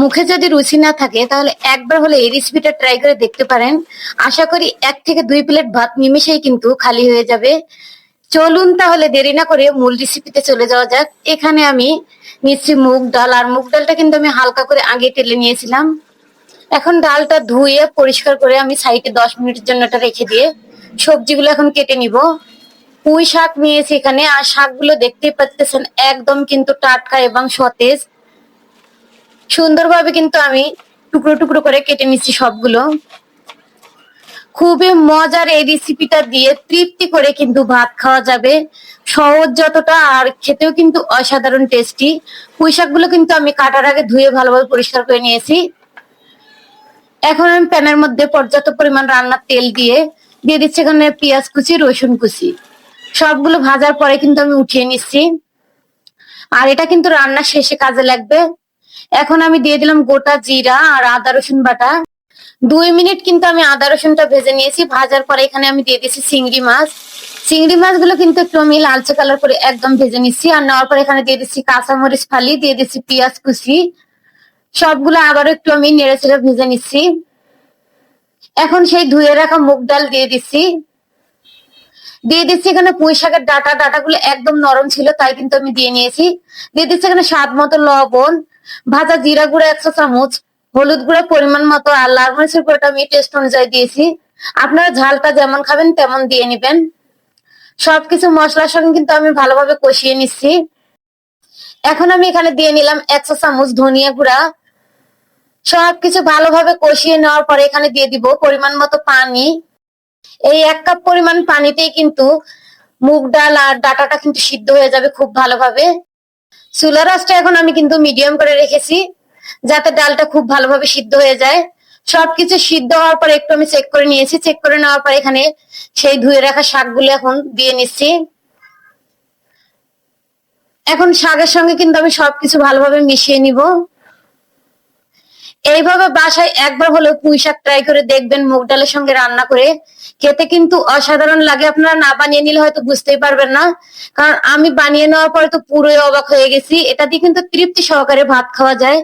মুখে যদি রুচি না থাকে, তাহলে একবার হলে এই রেসিপিটা ট্রাই করে দেখতে পারেন। আশা করি এক থেকে দুই প্লেট ভাত নিমেষেই কিন্তু খালি হয়ে যাবে। চলুন তাহলে দেরি না করে মূল রেসিপিতে চলে যাওয়া যাক। এখানে আমি নিচ্ছি মুগ ডাল, আর মুগ ডালটা কিন্তু আমি হালকা করে আগে টেলে নিয়েছিলাম। এখন ডালটা ধুয়ে পরিষ্কার করে আমি সাইডে দশ মিনিটের জন্য এটা রেখে দিয়ে সবজিগুলো এখন কেটে নিব। পুঁই শাক নিয়েছি এখানে, আর শাকগুলো দেখতেই পাচ্ছেন একদম কিন্তু টাটকা এবং সতেজ। সুন্দরভাবে কিন্তু আমি টুকরো টুকরো করে কেটে নিচ্ছি সবগুলো। খুবই মজার এই রেসিপিটা দিয়ে তৃপ্তি করে কিন্তু ভাত খাওয়া যাবে। সহজ যতটা, আর খেতেও কিন্তু অসাধারণ টেস্টি পুঁই শাকগুলো কিন্তু আমি কাটার আগে ধুয়ে ভালোভাবে পরিষ্কার করে নিয়েছি। এখন আমি প্যানের মধ্যে পর্যাপ্ত পরিমাণ রান্নার তেল দিয়ে দিয়ে দিচ্ছি এখানে পেঁয়াজ কুচি, রসুন কুচি। সবগুলো ভাজার পরে কিন্তু আমি উঠিয়ে নিচ্ছি। আর এটা কিন্তু রান্নার শেষে কাজে লাগবে। এখন আমি দিয়ে দিলাম গোটা জিরা আর আদা রসুন বাটা। দুই মিনিট কিন্তু আমি আদা রসুনটা ভেজে নিয়েছি, ভাজার পরে এখানে আমি দিয়ে দিচ্ছি চিংড়ি মাছ। চিংড়ি মাছগুলো কিন্তু একটু আমি লালচে কালার করে একদম ভেজে নিচ্ছি আর নেওয়ার পর এখানে দিয়ে দিচ্ছি কাঁচামরিচ ফালি, দিয়ে দিচ্ছি পেঁয়াজ কুচি। সবগুলো আবারও একটু আমি নেড়ে চেড়ে ভেজে নিচ্ছি। এখন সেই ধুয়ে রাখা মুগ ডাল দিয়ে দিচ্ছি। দিয়ে দিচ্ছি এখানে পুঁই শাকের ডাটা, ডাটাগুলো একদম নরম ছিল, তাই কিন্তু আমি দিয়ে নিয়েছি। দিয়ে দিচ্ছি এখানে স্বাদ মতো লবণ। ভাজা জিরা গুঁড়া একশো চামচ, হলুদ গুঁড়া পরিমাণ মতো, আর লাল মরিচের গুঁড়োটা আমি টেস্ট অনুযায়ী দিয়েছি। আপনারা ঝালটা যেমন খাবেন, তেমন দিয়ে নেবেন। সবকিছু মশলার সঙ্গে কিন্তু আমি ভালোভাবে কষিয়ে নিচ্ছি। এখন আমি এখানে দিয়ে নিলাম একশো চামচ ধনিয়া গুঁড়া। সবকিছু ভালোভাবে কষিয়ে নেওয়ার পরে এখানে দিয়ে দিব পরিমাণ মতো পানি। এই এক কাপ পরিমাণ পানিতেই কিন্তু মুগ ডাল আর ডাটাটা কিন্তু সিদ্ধ হয়ে যাবে খুব ভালোভাবে। চুলা রাসটা এখন আমি কিন্তু মিডিয়াম করে রেখেছি, যাতে ডালটা খুব ভালোভাবে সিদ্ধ হয়ে যায়। সবকিছু সিদ্ধ হওয়ার পর একটু আমি চেক করে নিয়েছি। চেক করে নেওয়ার পর এখানে সেই ধুয়ে রাখা শাকগুলো এখন দিয়ে নিচ্ছি। এখন শাকের সঙ্গে কিন্তু আমি সবকিছু ভালোভাবে মিশিয়ে নিব। এইভাবে বাসায় একবার হলেও পুঁই শাক ট্রাই করে দেখবেন, মুগ ডালের সঙ্গে রান্না করে। খেতে কিন্তু অসাধারণ লাগে, আপনারা না বানিয়ে নিলে হয়তো বুঝতেই পারবেন না। কারণ আমি বানিয়ে নেওয়ার পরে তো পুরোই অবাক হয়ে গেছি। এটা দিয়ে কিন্তু তৃপ্তি সহকারে ভাত খাওয়া যায়।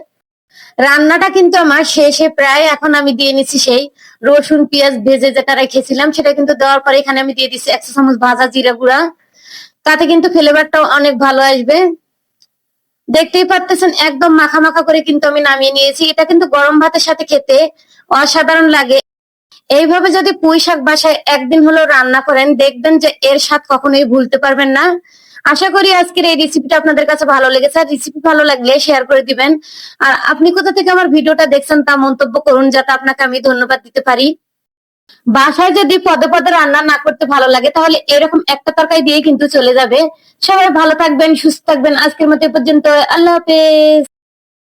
রান্নাটা কিন্তু আমার শেষে প্রায় এখন আমি দিয়ে নিচ্ছি সেই রসুন, পেঁয়াজ ভেজে যেটা রেখেছিলাম, সেটা কিন্তু দেওয়ার পরে এখানে আমি দিয়ে দিচ্ছি একশো চামচ ভাজা জিরা গুঁড়া। তাতে কিন্তু ফ্লেভারটাও অনেক ভালো আসবে। দেখতেই পারতেছেন, একদম মাখা মাখা করে কিন্তু আমি নামিয়ে নিয়েছি। এটা কিন্তু গরম ভাতের সাথে খেতে অসাধারণ লাগে। এইভাবে যদি পুঁই শাক বাসায় একদিন হলেও রান্না করেন, দেখবেন যে এর স্বাদ কখনোই ভুলতে পারবেন না। আশা করি আজকের এই রেসিপিটা আপনাদের কাছে ভালো লেগেছে। আর রেসিপি ভালো লাগলে শেয়ার করে দিবেন। আর আপনি কোথা থেকে আমার ভিডিওটা দেখছেন তা মন্তব্য করুন, যাতে আপনাকে আমি ধন্যবাদ দিতে পারি। বাসায় যদি পদে পদে রান্না না করতে ভালো লাগে, তাহলে এরকম একটা তরকারি দিয়ে কিন্তু চলে যাবে। সবাই ভালো থাকবেন, সুস্থ থাকবেন। আজকের মতো এ পর্যন্ত। আল্লাহ হাফেজ।